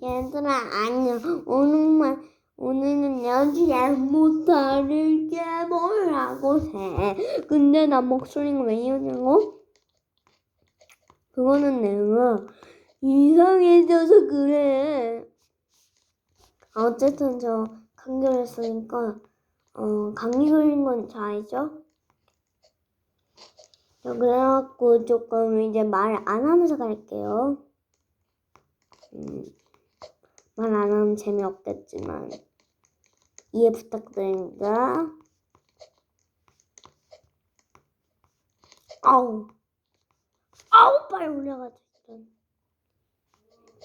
얘들아 안녕 오늘만 오늘은 못하는 게 뭐라고 해 근데 나 목소리가 왜 이러냐고? 그거는 내가 이상해져서 그래 아, 어쨌든 저 감기 걸렸으니까 어 감기 걸린 건잘 알죠? 저 그래갖고 조금 이제 말 안 하면서 갈게요 음. 말 안 하면 재미없겠지만 이해 부탁드립니다. 아우 아우 빨리 올라가자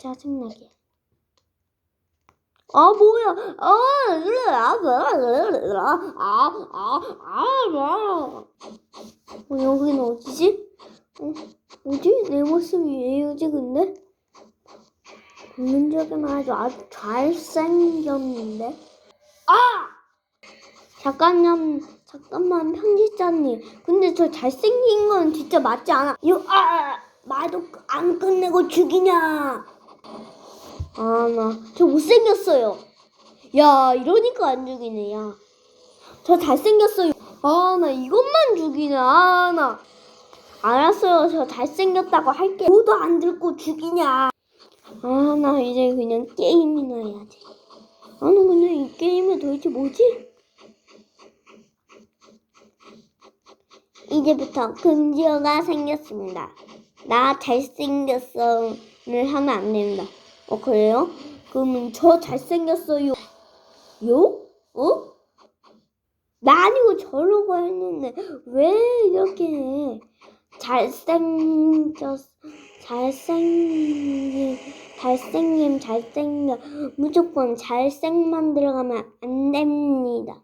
짜증나게 아 뭐야 아아아아아 어, 여기는 어디지? 어, 어디? 내 모습이 왜 이러지 근데? 국민적이면 아주 아주 잘생겼는데? 아! 잠깐만, 잠깐만, 편집자님. 근데 저 잘생긴 건 진짜 맞지 않아? 요, 아! 말도 안 끝내고 죽이냐? 아, 나, 저 못생겼어요. 야, 이러니까 안 죽이네, 야. 저 잘생겼어요. 아, 나 이것만 죽이네, 아, 나. 알았어요. 저 잘생겼다고 할게. 뭐도 안 듣고 죽이냐? 아, 나 이제 그냥 게임이나 해야지. 아니, 근데 이 게임은 도대체 뭐지? 이제부터 금지어가 생겼습니다. 나 잘생겼어를 하면 안 됩니다. 어, 그래요? 그러면 저 잘생겼어요. 요? 어? 나 아니고 저러고 했는데 왜 이렇게 해? 잘생겼 잘생긴 잘생김 잘생겨 무조건 잘생만 들어가면 안 됩니다.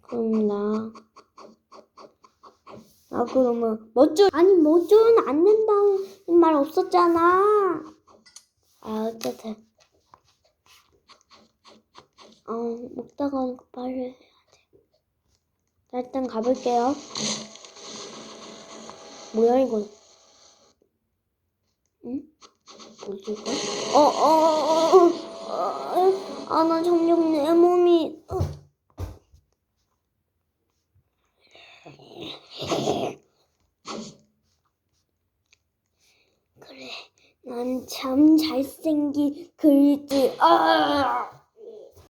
그럼 나. 아 그러면 멋져 아니 멋져는 안 된다는 말 없었잖아. 아 어쨌든 어 먹다가 빨리 해야 돼. 자, 일단 가볼게요. 뭐야 이건? 응? 어, 어, 어, 어, 아, 나 점점 내 몸이. 어. 그래, 난 참 잘생긴 글지. 아,